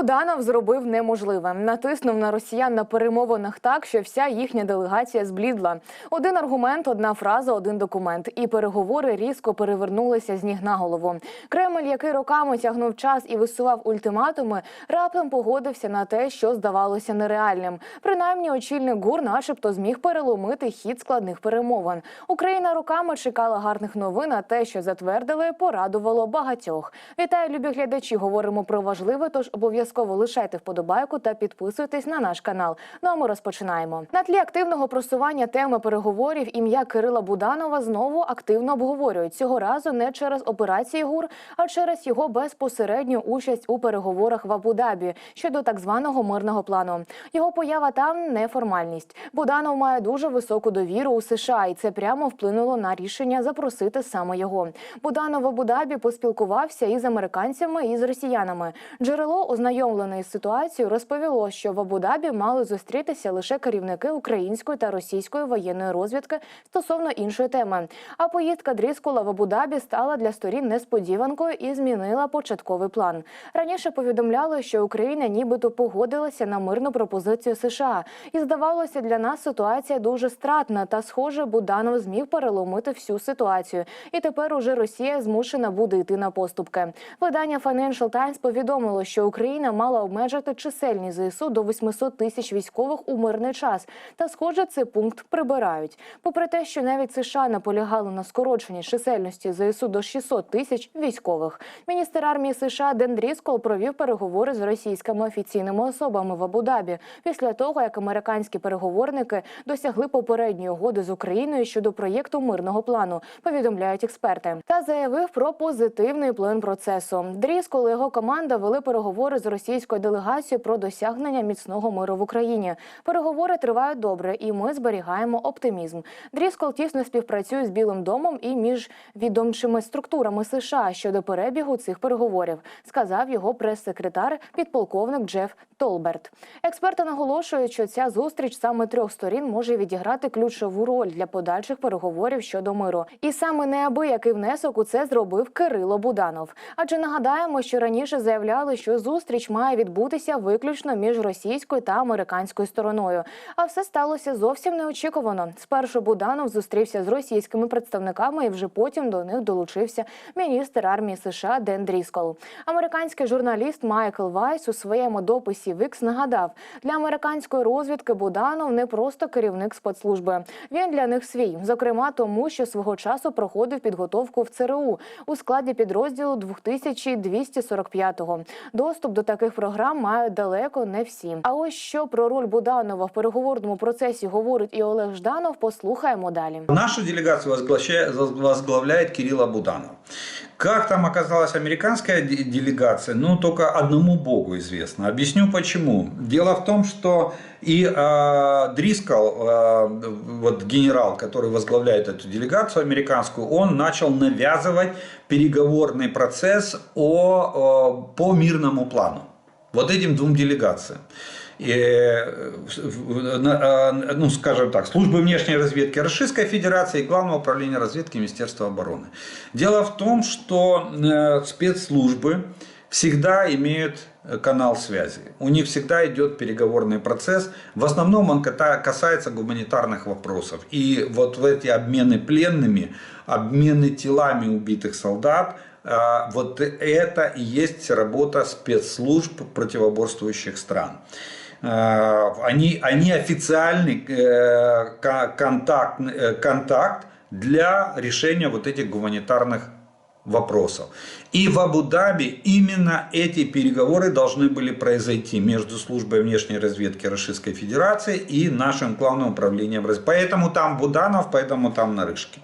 Буданов зробив неможливе. Натиснув на росіян на перемовинах так, що вся їхня делегація зблідла. Один аргумент, одна фраза, один документ. І переговори різко перевернулися з ніг на голову. Кремль, який роками тягнув час і висував ультиматуми, раптом погодився на те, що здавалося нереальним. Принаймні, очільник ГУР, начебто, зміг переломити хід складних перемовин. Україна роками чекала гарних новин, а те, що затвердили, порадувало багатьох. Вітаю, любі глядачі. Говоримо про важливе, тож обов'язково лишайте вподобайку та підписуйтесь на наш канал. Ну а ми розпочинаємо. На тлі активного просування теми переговорів ім'я Кирила Буданова знову активно обговорюють цього разу не через операції ГУР, а через його безпосередню участь у переговорах в Абу-Дабі щодо так званого мирного плану. Його поява там не формальність. Буданов має дуже високу довіру у США, і це прямо вплинуло на рішення запросити саме його. Буданов в Абу-Дабі поспілкувався із американцями і з росіянами. Джерело, ознайомлене із ситуацією, розповіло, що в Абу-Дабі мали зустрітися лише керівники української та російської воєнної розвідки стосовно іншої теми. А поїздка Дріскола в Абу-Дабі стала для сторін несподіванкою і змінила початковий план. Раніше повідомляли, що Україна нібито погодилася на мирну пропозицію США, і здавалося, для нас ситуація дуже стратна. Та, схоже, Буданов зміг переломити всю ситуацію. І тепер уже Росія змушена буде йти на поступки. Видання Financial Times повідомило, що Україна мала обмежити чисельність ЗСУ до 800 тисяч військових у мирний час. Та, схоже, цей пункт прибирають. Попри те, що навіть США наполягали на скороченні чисельності ЗСУ до 600 тисяч військових. Міністр армії США Ден Дріскол провів переговори з російськими офіційними особами в Абу-Дабі після того, як американські переговорники досягли попередньої угоди з Україною щодо проєкту мирного плану. Повідомляють експерти, та заявив про позитивний план процесу. Дріскол і його команда вели переговори з російською делегацією про досягнення міцного миру в Україні. Переговори тривають добре, і ми зберігаємо оптимізм. Дріскол тісно співпрацює з Білим домом і між відомчими структурами США щодо перебігу цих переговорів, сказав його прес-секретар, підполковник Джеф Толберт. Експерти наголошують, що ця зустріч саме трьох сторін може відіграти ключову роль для подальших переговорів щодо миру. І саме неабиякий внесок у це зробив Кирило Буданов. Адже нагадаємо, що раніше заявляли, що зустріч має відбутися виключно між російською та американською стороною. А все сталося зовсім неочікувано. Спершу Буданов зустрівся з російськими представниками, і вже потім до них долучився міністр армії США Ден Дріскол. Американський журналіст Майкл Вайс у своєму дописі в X нагадав, для американської розвідки Буданов не просто керівник спецслужби. Він для них свій, зокрема тому, що свого часу проходив підготовку в ЦРУ у складі підрозділу 2245-го. Доступ до таких програм мають далеко не всі. А ось що про роль Буданова в переговорному процесі говорить і Олег Жданов. Послухаємо далі. Нашу делегацию возглавляет, возглавляет Кирилл Абуданов. Как там оказалась американская де- делегация, ну только одному богу известно. Объясню почему. Дело в том, что и э, Дрискал, э, вот генерал, который возглавляет эту делегацию американскую, он начал навязывать переговорный процесс о, по мирному плану. Вот этим двум делегациям. И, э, э, ну, скажем так, службы внешней разведки Российской Федерации и Главного управления разведки Министерства обороны. Дело в том, что э, спецслужбы всегда имеют э, канал связи. У них всегда идет переговорный процесс. В основном он касается гуманитарных вопросов. И вот в эти обмены пленными, обмены телами убитых солдат, а, вот это и есть работа спецслужб противоборствующих стран. А, Они, они официальный э, ко- контакт, э, контакт для решения вот этих гуманитарных вопросов. И в Абу-Даби именно эти переговоры должны были произойти между службой внешней разведки Российской Федерации и нашим главным управлением разведки. Поэтому там Буданов, поэтому там Нарышки.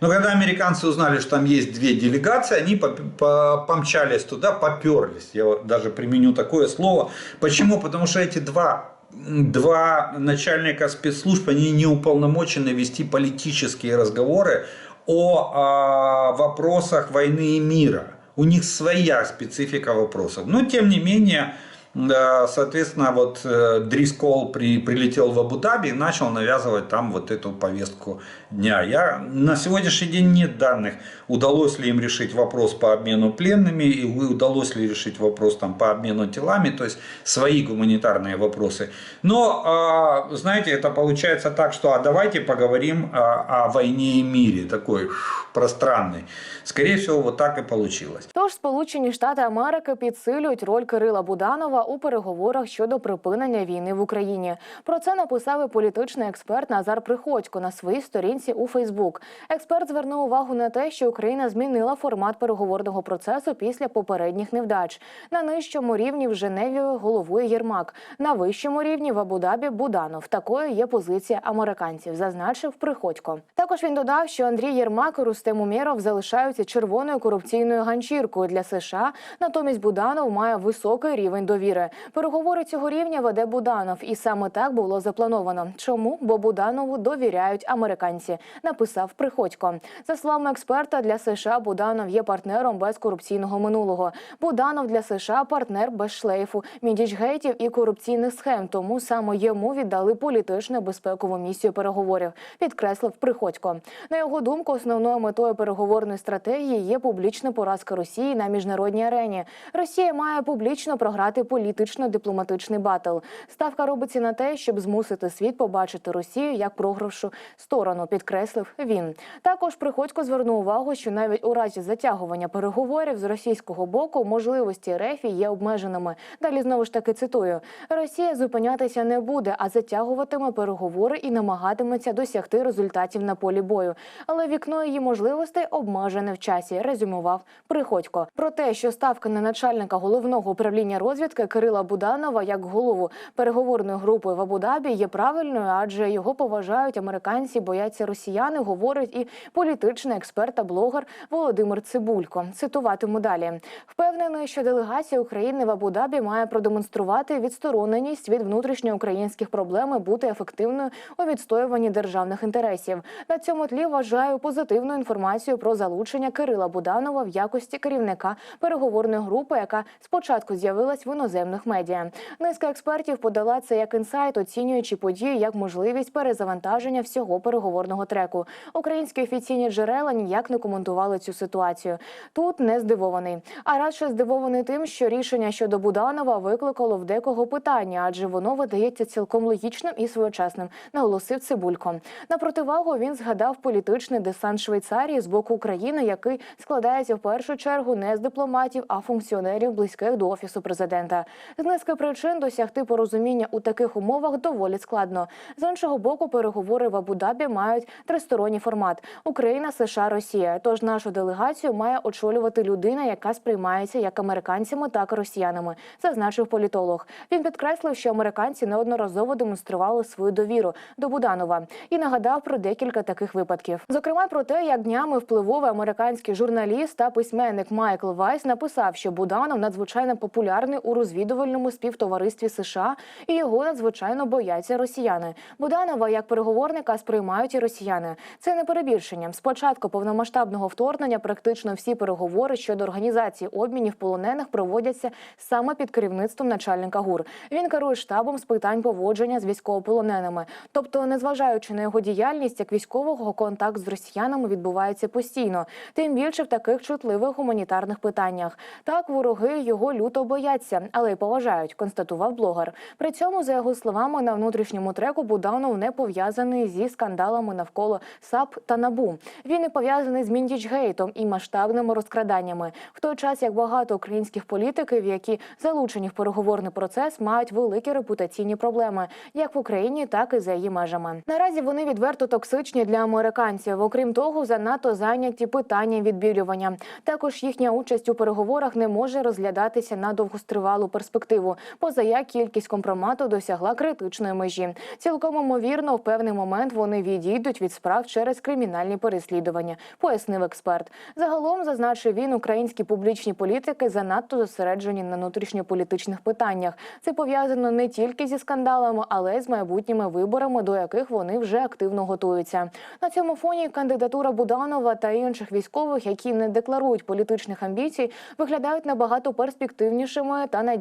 Но когда американцы узнали, что там есть две делегации, они помчались туда, поперлись. Я даже применю такое слово. Почему? Потому что эти два два начальника спецслужб, они не уполномочены вести политические разговоры о о вопросах войны и мира. У них своя специфика вопросов. Но, тем не менее, соответственно, вот э, Дрис Кол при, прилетел в Абу-Даби и начал навязывать там вот эту повестку дня. Я, на сегодняшний день нет данных, удалось ли им решить вопрос по обмену пленными, и удалось ли решить вопрос там, по обмену телами, то есть свои гуманитарные вопросы. Но, а, знаете, это получается так, что а давайте поговорим о, о войне и мире, такой пространный. Скорее всего, вот так и получилось. Тож Сполучені Штати Америки підсилюють роль Кирила Буданова у переговорах щодо припинення війни в Україні. Про це написав і політичний експерт Назар Приходько на своїй сторінці у Фейсбук. Експерт звернув увагу на те, що Україна змінила формат переговорного процесу після попередніх невдач. На нижчому рівні в Женеві головує Єрмак, на вищому рівні в Абу-Дабі Буданов. Такою є позиція американців, зазначив Приходько. Також він додав, що Андрій Єрмак і Рустем Умєров залишаються червоною корупційною ганчіркою для США. Натомість Буданов має високий рівень довіри. Переговори цього рівня веде Буданов, і саме так було заплановано. Чому? Бо Буданову довіряють американці, написав Приходько. За словами експерта, для США Буданов є партнером без корупційного минулого. Буданов для США партнер без шлейфу, мідічгейтів і корупційних схем. Тому саме йому віддали політичну безпекову місію переговорів. Підкреслив Приходько. На його думку, основною метою переговорної стратегії є публічна поразка Росії на міжнародній арені. Росія має публічно програти політично-дипломатичний батл. Ставка робиться на те, щоб змусити світ побачити Росію як програвшу сторону. Підкреслив він. Також Приходько звернув увагу, що навіть у разі затягування переговорів з російського боку можливості РФ є обмеженими. Далі знову ж таки цитую: Росія зупинятися не буде, а затягуватиме переговори і намагатиметься досягти результатів на полі бою. Але вікно її можливостей обмежене в часі. Резюмував Приходько. Про те, що ставка на начальника головного управління розвідки Кирила Буданова як голову переговорної групи в Абу-Дабі є правильною, адже його поважають американці, бояться росіяни. Говорить і політичний експерт та блогер Володимир Цибулько. Цитуватиму далі. Впевнений, що делегація України в Абу-Дабі має продемонструвати відстороненість від внутрішньоукраїнських проблем і бути ефективною у відстоюванні державних інтересів. На цьому тлі вважаю позитивну інформацію про залучення Кирила Буданова в якості керівника переговорної групи, яка спочатку з'явилась в іноземних медіа. Низка експертів подала це як інсайт, оцінюючи подію як можливість перезавантаження всього переговорного треку. Українські офіційні джерела ніяк не коментували цю ситуацію. Тут не здивований, а радше здивований тим, що рішення щодо Буданова викликало в декого питання, адже воно видається цілком логічним і своєчасним, наголосив Цибулько. На противагу він згадав політичний десант Швейцарії з боку України, який складається в першу чергу не з дипломатів, а функціонерів близьких до офісу президента. З низки причин досягти порозуміння у таких умовах доволі складно. З іншого боку, переговори в Абу-Дабі мають тристоронній формат: Україна, США, Росія. Тож нашу делегацію має очолювати людина, яка сприймається як американцями, так і росіянами, зазначив політолог. Він підкреслив, що американці неодноразово демонстрували свою довіру до Буданова і нагадав про декілька таких випадків. Зокрема, про те, як днями впливовий американський журналіст та письменник Майкл Вайс написав, що Буданов надзвичайно популярний у розвідувальному співтоваристві США і його надзвичайно бояться росіяни. Буданова як переговорника сприймають і росіяни. Це не перебільшення. Спочатку повномасштабного вторгнення практично всі переговори щодо організації обмінів полонених проводяться саме під керівництвом начальника ГУР. Він керує штабом з питань поводження з військовополоненими. Тобто, незважаючи на його діяльність як військового, контакт з росіянами відбувається постійно, тим більше в таких чутливих гуманітарних питаннях. Так вороги його люто бояться, але й поважають, констатував блогер. При цьому, за його словами, на внутрішньому треку Буданов не пов'язаний зі скандалами навколо САП та НАБУ. Він не пов'язаний з Міндічгейтом і масштабними розкраданнями. В той час як багато українських політиків, які залучені в переговорний процес, мають великі репутаційні проблеми як в Україні, так і за її межами. Наразі вони відверто токсичні для американців. Окрім того, занадто зайняті питанням відбілювання. Також їхня участь у переговорах не може розглядатися на довгостривалу перспективу, поза як кількість компромату досягла критичної межі. Цілком ймовірно, в певний момент вони відійдуть від справ через кримінальні переслідування, пояснив експерт. Загалом зазначив він, українські публічні політики занадто зосереджені на внутрішньополітичних питаннях. Це пов'язано не тільки зі скандалами, але й з майбутніми виборами, до яких вони вже активно готуються. На цьому фоні кандидатура Буданова та інших військових, які не декларують політичних амбіцій, виглядають набагато перспективнішими та надійнішими,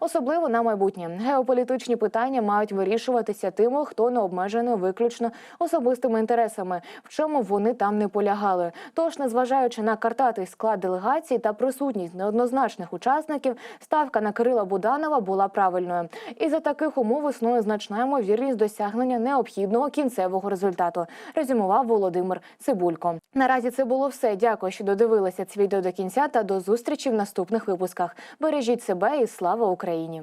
особливо на майбутнє. Геополітичні питання мають вирішуватися тими, хто не обмежений виключно особистими інтересами, в чому вони там не полягали. Тож, незважаючи на картатий склад делегації та присутність неоднозначних учасників, ставка на Кирила Буданова була правильною. І за таких умов існує значна ймовірність досягнення необхідного кінцевого результату. Резюмував Володимир Цибулько. Наразі це було все. Дякую, що додивилися це відео до кінця та до зустрічі в наступних випусках. Бережіть себе і слава Україні!